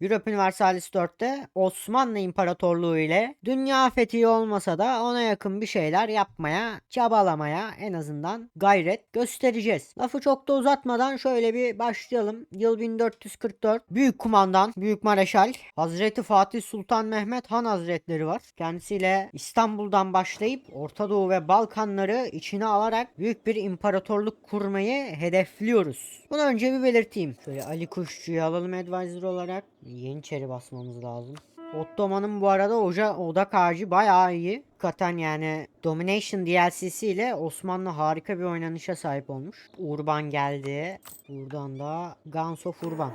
Europe Universalis 4'te Osmanlı İmparatorluğu ile dünya fethi olmasa da ona yakın bir şeyler yapmaya, çabalamaya en azından gayret göstereceğiz. Lafı çok da uzatmadan şöyle bir başlayalım. Yıl 1444. Büyük kumandan, Büyük Mareşal, Hazreti Fatih Sultan Mehmet Han Hazretleri var. Kendisiyle İstanbul'dan başlayıp Orta Doğu ve Balkanları içine alarak büyük bir imparatorluk kurmayı hedefliyoruz. Bunu önce bir belirteyim. Şöyle Ali Kuşçu'yu alalım advisor olarak. Yeniçeri basmamız lazım. Ottoman'ın bu arada oca, odak ağacı bayağı iyi. Hakikaten yani Domination DLC'si ile Osmanlı harika bir oynanışa sahip olmuş. Urban geldi. Buradan da Guns of Urban.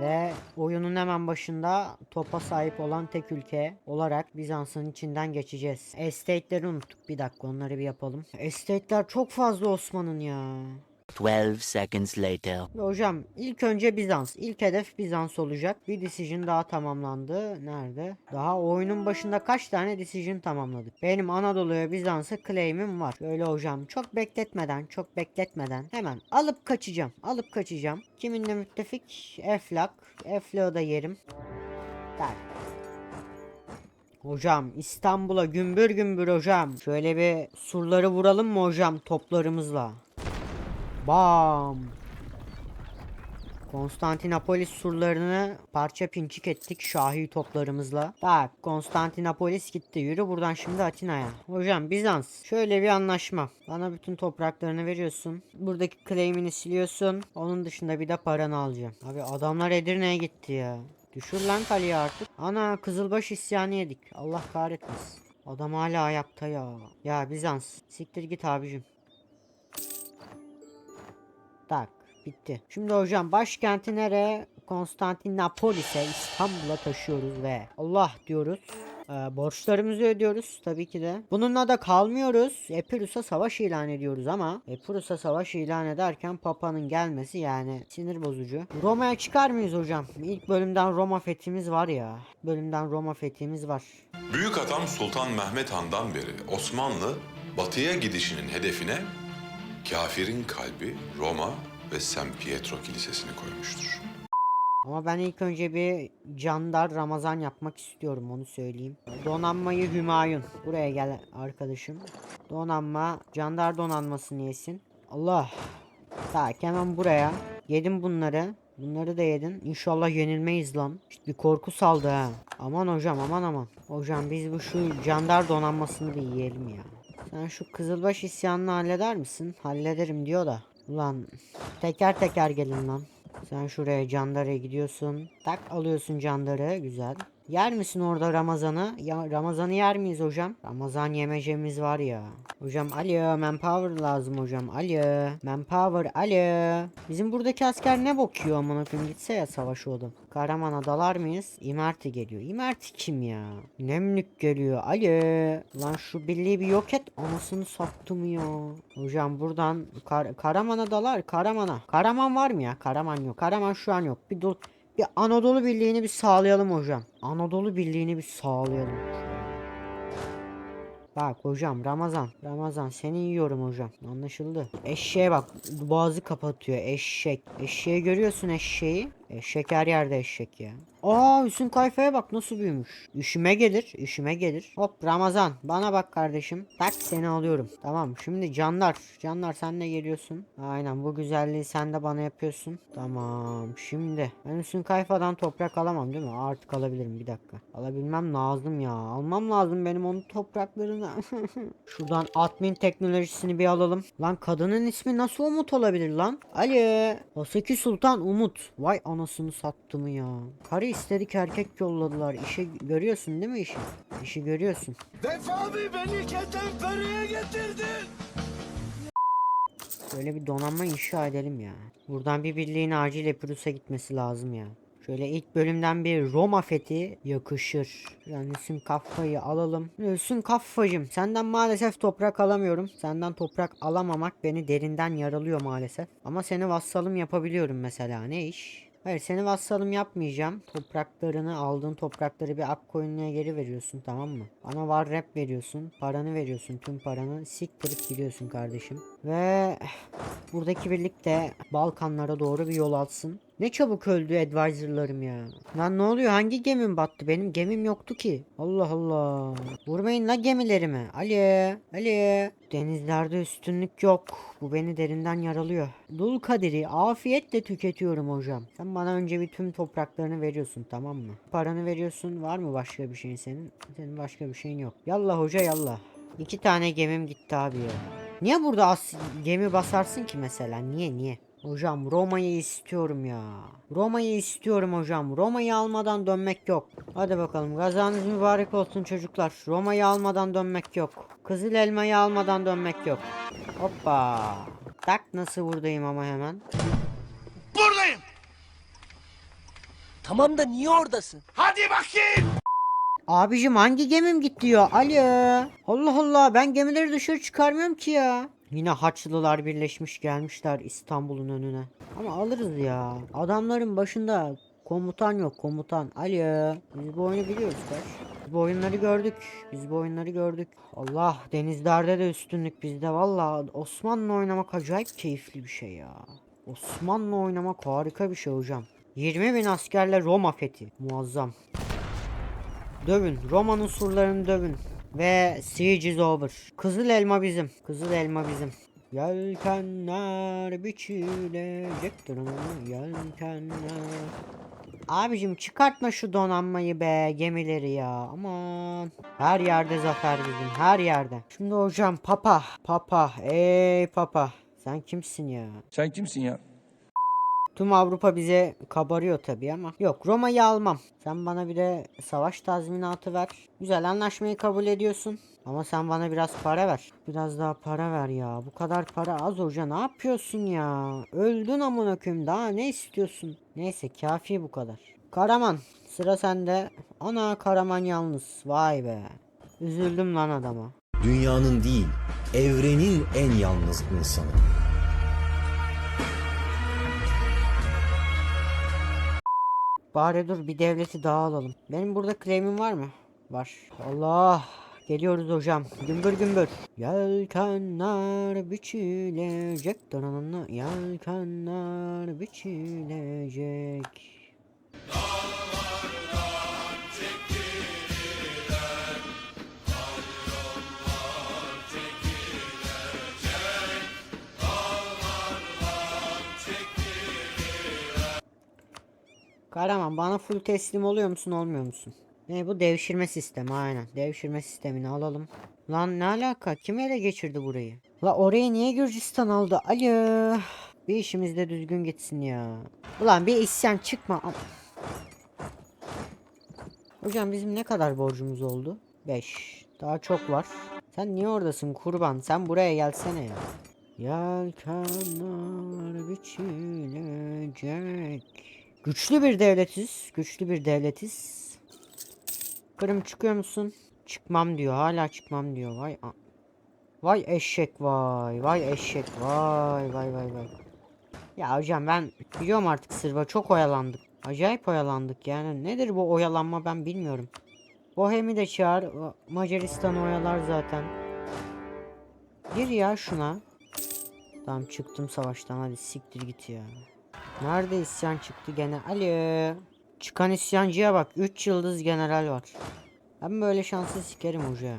Ve oyunun hemen başında topa sahip olan tek ülke olarak Bizans'ın içinden geçeceğiz. Estate'leri unuttuk. Bir dakika onları bir yapalım. Estate'ler çok fazla Osman'ın ya. 12 seconds later. Hocam ilk önce Bizans. İlk hedef Bizans olacak. Bir decision daha tamamlandı. Nerede? Daha oyunun başında kaç tane decision tamamladık? Benim Anadolu'ya Bizans'a claim'im var. Böyle hocam çok bekletmeden çok bekletmeden hemen alıp kaçacağım. Alıp kaçacağım. Kiminle müttefik? Eflak. Eflak'ı da yerim. Tak. Hocam İstanbul'a gümbür gümbür hocam. Şöyle bir surları vuralım mı hocam toplarımızla? Bam. Konstantinopolis surlarını parça pinçik ettik Şahi toplarımızla. Bak Konstantinopolis gitti. Yürü buradan şimdi Atina'ya. Hocam Bizans şöyle bir anlaşma. Bana bütün topraklarını veriyorsun. Buradaki claim'ini siliyorsun. Onun dışında bir de paranı alacağım. Abi adamlar Edirne'ye gitti ya. Düşür lan kaleyi artık. Ana Kızılbaş isyanı yedik. Allah kahretmesin. Adam hala ayakta ya. Ya Bizans. Siktir git abicim. Tak bitti. Şimdi hocam başkenti nereye? Konstantinopolis'e İstanbul'a taşıyoruz ve Allah diyoruz. Ee, borçlarımızı ödüyoruz tabii ki de. Bununla da kalmıyoruz. Epirus'a savaş ilan ediyoruz ama Epirus'a savaş ilan ederken Papa'nın gelmesi yani sinir bozucu. Roma'ya çıkar mıyız hocam? İlk bölümden Roma fethimiz var ya. Bölümden Roma fethimiz var. Büyük adam Sultan Mehmet Han'dan beri Osmanlı batıya gidişinin hedefine kafirin kalbi Roma ve San Pietro Kilisesi'ni koymuştur. Ama ben ilk önce bir Candar Ramazan yapmak istiyorum onu söyleyeyim. Donanmayı Hümayun. Buraya gel arkadaşım. Donanma. Candar donanmasını yesin. Allah. Tak hemen buraya. Yedim bunları. Bunları da yedin. İnşallah yenilmeyiz lan. İşte bir korku saldı ha. Aman hocam aman aman. Hocam biz bu şu Candar donanmasını bir yiyelim ya. Sen şu Kızılbaş isyanını halleder misin? Hallederim diyor da. Ulan teker teker gelin lan. Sen şuraya Candar'a gidiyorsun. Tak alıyorsun Candar'ı. Güzel. Yer misin orada Ramazan'ı? Ya Ramazan'ı yer miyiz hocam? Ramazan yemecemiz var ya. Hocam alo manpower lazım hocam. Alo manpower alo. Bizim buradaki asker ne bakıyor amına koyayım gitse ya savaş oldu. Kahramana dalar mıyız? İmerti geliyor. İmerti kim ya? Nemlük geliyor. Alo. Lan şu birliği bir yok et. Anasını sattım ya. Hocam buradan Kar Karaman'a dalar. Karamana. Karaman var mı ya? Karaman yok. Karaman şu an yok. Bir dur. Bir Anadolu Birliği'ni bir sağlayalım hocam. Anadolu Birliği'ni bir sağlayalım. Bak hocam Ramazan. Ramazan seni yiyorum hocam. Anlaşıldı. Eşeğe bak. Boğazı kapatıyor. Eşek. Eşeği görüyorsun eşeği. Eşek her yerde eşek ya. Aa Hüsnü Kayfa'ya bak nasıl büyümüş. Üşüme gelir. Üşüme gelir. Hop Ramazan. Bana bak kardeşim. Tak seni alıyorum. Tamam şimdi canlar. Canlar sen de geliyorsun. Aynen bu güzelliği sen de bana yapıyorsun. Tamam şimdi. Ben Hüsnü Kayfa'dan toprak alamam değil mi? Artık alabilirim bir dakika. Alabilmem lazım ya. Almam lazım benim onun topraklarını. Şuradan admin teknolojisini bir alalım. Lan kadının ismi nasıl Umut olabilir lan? Ali. Haseki Sultan Umut. Vay anasını sattım ya. Karı istedik erkek yolladılar. İşi görüyorsun değil mi işi? İşi görüyorsun. Defabi beni ketenpereye getirdin. Böyle bir donanma inşa edelim ya. Buradan bir birliğin acil Epirus'a gitmesi lazım ya. Şöyle ilk bölümden bir Roma fethi yakışır. Yani Hüsnü Kaffa'yı alalım. Hüsnü Kaffa'cım senden maalesef toprak alamıyorum. Senden toprak alamamak beni derinden yaralıyor maalesef. Ama seni vassalım yapabiliyorum mesela. Ne iş? Hayır seni vassalım yapmayacağım. Topraklarını aldığın toprakları bir ak koyunluğa geri veriyorsun tamam mı? Bana var rap veriyorsun. Paranı veriyorsun tüm paranı. Siktirip gidiyorsun kardeşim. Ve buradaki birlik de Balkanlara doğru bir yol alsın. Ne çabuk öldü advisorlarım ya. Lan ne oluyor? Hangi gemim battı? Benim gemim yoktu ki. Allah Allah. Vurmayın la gemilerimi. Ali. Ali. Denizlerde üstünlük yok. Bu beni derinden yaralıyor. Dul kaderi afiyetle tüketiyorum hocam. Sen bana önce bir tüm topraklarını veriyorsun tamam mı? Paranı veriyorsun. Var mı başka bir şeyin senin? Senin başka bir şeyin yok. Yallah hoca yallah. İki tane gemim gitti abi ya. Niye burada as gemi basarsın ki mesela? Niye niye? Hocam Roma'yı istiyorum ya. Roma'yı istiyorum hocam. Roma'yı almadan dönmek yok. Hadi bakalım gazanız mübarek olsun çocuklar. Roma'yı almadan dönmek yok. Kızıl elmayı almadan dönmek yok. Hoppa. Tak nasıl buradayım ama hemen. Buradayım. Tamam da niye oradasın? Hadi bakayım. Abicim hangi gemim gitti ya? Alo. Allah Allah ben gemileri dışarı çıkarmıyorum ki ya. Yine Haçlılar birleşmiş gelmişler İstanbul'un önüne. Ama alırız ya. Adamların başında komutan yok komutan. Alo. Biz bu oyunu biliyoruz kaç. Biz bu oyunları gördük. Biz bu oyunları gördük. Allah denizlerde de üstünlük bizde. Valla Osmanlı oynamak acayip keyifli bir şey ya. Osmanlı oynamak harika bir şey hocam. 20 bin askerle Roma fethi. Muazzam. Dövün. Roma'nın surlarını dövün. Ve siege is over. Kızıl elma bizim. Kızıl elma bizim. Yelkenler biçilecektir ama yelkenler. Abicim çıkartma şu donanmayı be gemileri ya aman. Her yerde zafer bizim her yerde. Şimdi hocam papa papa ey papa sen kimsin ya? Sen kimsin ya? Tüm Avrupa bize kabarıyor tabii ama. Yok Roma'yı almam. Sen bana bir de savaş tazminatı ver. Güzel anlaşmayı kabul ediyorsun. Ama sen bana biraz para ver. Biraz daha para ver ya. Bu kadar para az hoca ne yapıyorsun ya? Öldün amına koyayım daha ne istiyorsun? Neyse kafi bu kadar. Karaman sıra sende. Ana Karaman yalnız. Vay be. Üzüldüm lan adama. Dünyanın değil, evrenin en yalnız insanı. Bari dur bir devleti daha alalım. Benim burada claim'im var mı? Var. Allah. Geliyoruz hocam. Gümbür gümbür. Yelkenler biçilecek. Dananana. Yelkenler biçilecek. Kahraman bana full teslim oluyor musun olmuyor musun? Ne bu devşirme sistemi aynen. Devşirme sistemini alalım. Lan ne alaka? Kim ele geçirdi burayı? La orayı niye Gürcistan aldı? Alo. Bir işimiz de düzgün gitsin ya. Ulan bir isyan çıkma. Am- Hocam bizim ne kadar borcumuz oldu? 5. Daha çok var. Sen niye oradasın kurban? Sen buraya gelsene ya. Yelkenler biçilecek. Güçlü bir devletiz. Güçlü bir devletiz. Kırım çıkıyor musun? Çıkmam diyor. Hala çıkmam diyor. Vay Vay eşek vay. Vay eşek vay. Vay vay vay. Ya hocam ben biliyorum artık sırba çok oyalandık. Acayip oyalandık yani. Nedir bu oyalanma ben bilmiyorum. Bohem'i de çağır. Macaristan'ı oyalar zaten. Gir ya şuna. Tamam çıktım savaştan hadi siktir git ya. Nerede isyan çıktı gene? Alo. Çıkan isyancıya bak. 3 yıldız general var. Ben böyle şansı sikerim hoca.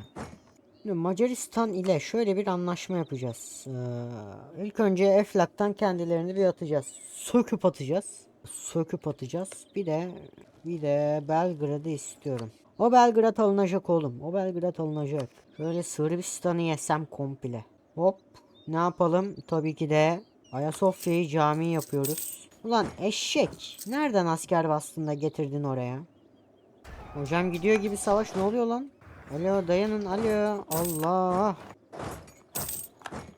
Macaristan ile şöyle bir anlaşma yapacağız. Ee, ilk önce Eflak'tan kendilerini bir atacağız. Söküp atacağız. Söküp atacağız. Bir de bir de Belgrad'ı istiyorum. O Belgrad alınacak oğlum. O Belgrad alınacak. Şöyle Sırbistan'ı yesem komple. Hop. Ne yapalım? Tabii ki de Ayasofya'yı cami yapıyoruz. Ulan eşek. Nereden asker bastın da getirdin oraya? Hocam gidiyor gibi savaş ne oluyor lan? Alo dayanın alo. Allah.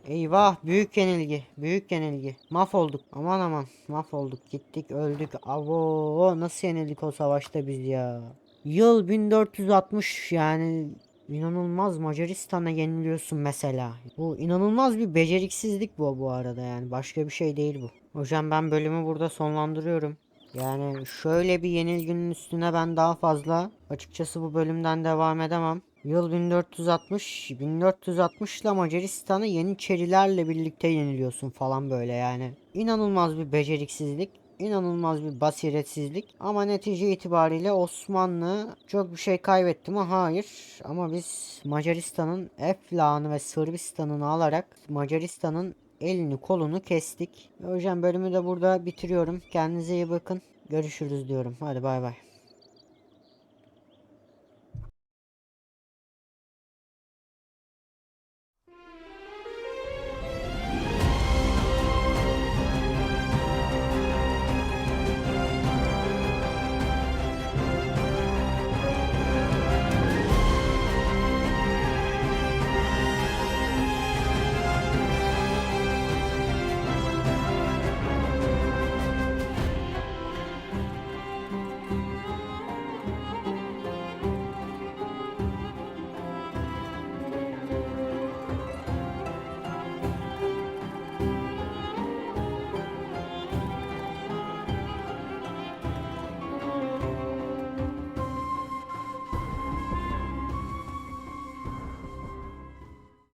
Eyvah büyük yenilgi. Büyük yenilgi. Mahvolduk. Aman aman. Mahvolduk. Gittik öldük. Avo nasıl yenildik o savaşta biz ya. Yıl 1460 yani inanılmaz Macaristan'a yeniliyorsun mesela. Bu inanılmaz bir beceriksizlik bu bu arada yani başka bir şey değil bu. Hocam ben bölümü burada sonlandırıyorum. Yani şöyle bir yenilginin üstüne ben daha fazla açıkçası bu bölümden devam edemem. Yıl 1460, 1460 ile Macaristan'ı Yeniçerilerle birlikte yeniliyorsun falan böyle yani. İnanılmaz bir beceriksizlik. İnanılmaz bir basiretsizlik. Ama netice itibariyle Osmanlı çok bir şey kaybetti mi? Hayır. Ama biz Macaristan'ın Eflağını ve Sırbistan'ını alarak Macaristan'ın elini kolunu kestik. Hocam bölümü de burada bitiriyorum. Kendinize iyi bakın. Görüşürüz diyorum. Hadi bay bay.